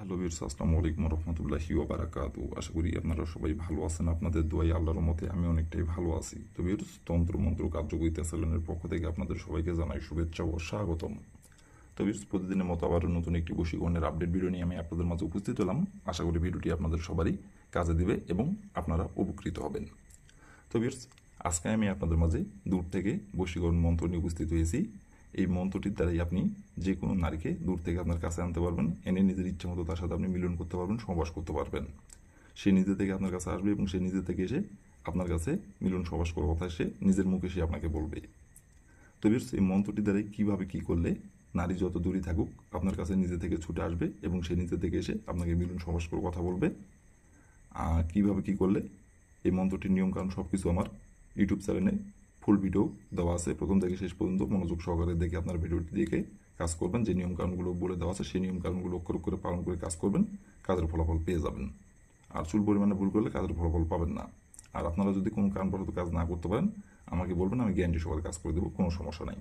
Hello বিরস আসসালামু আলাইকুম রহমতুল্লাহি বারাকাতু আশা করি আপনারা সবাই ভালো আছেন, আপনাদের দোয়াই আল্লাহর মতে আমি অনেকটাই ভালো আছি। তো বিরস তন্ত্র মন্ত্র কার্যকরিতা সেলুনের পক্ষ থেকে আপনাদের সবাইকে জানাই শুভেচ্ছা ও স্বাগতম। তো বিরস প্রতিদিনের মতো আবার নতুন একটি বশীকরণের আপডেট ভিডিও নিয়ে আমি আপনাদের মাঝে উপস্থিত হলাম। আশা করি ভিডিওটি আপনাদের সবারই কাজে দিবে এবং আপনারা উপকৃত হবেন। তো বিরস আজকে আমি আপনাদের মাঝে দূর থেকে বশীকরণ মন্ত্র নিয়ে উপস্থিত হয়েছি। এই মন্ত্রটির দ্বারাই আপনি যে কোনো নারীকে দূর থেকে আপনার কাছে আনতে পারবেন। এনে নিজের ইচ্ছা মতো তার সাথে আপনি মিলন করতে পারবেন, সহবাস করতে পারবেন। সে নিজে থেকে আপনার কাছে আসবে এবং সে নিজে থেকে এসে আপনার কাছে মিলন সহবাস করার কথা সে নিজের মুখে সে আপনাকে বলবে। তো এই মন্ত্রটি দ্বারাই কীভাবে কী করলে নারী যত দূরই থাকুক, আপনার কাছে নিজে থেকে ছুটে আসবে এবং সে নিজে থেকে এসে আপনাকে মিলন সহবাস করে কথা বলবে। কীভাবে কী করলে এই মন্ত্রটির নিয়মকানুন সব কিছু আমার ইউটিউব চ্যানেলে ফুল ভিডিও দেওয়া আছে। প্রথম থেকে শেষ পর্যন্ত মনোযোগ সহকারে দেখে আপনার ভিডিওটি দেখে কাজ করবেন। যে নিয়মকানুনগুলো বলে দেওয়া আছে, সেই নিয়মকানুনগুলো অক্ষর করে পালন করে কাজ করবেন। কাজের ফলাফল পেয়ে যাবেন। আর চুল পরিমাণে ভুল করলে কাজের ফলাফল পাবেন না। আর আপনারা যদি কোনো কারণবশত কাজ না করতে পারেন, আমাকে বলবেন, আমি গ্যারান্টি সহকারে কাজ করে দেবো, কোনো সমস্যা নাই।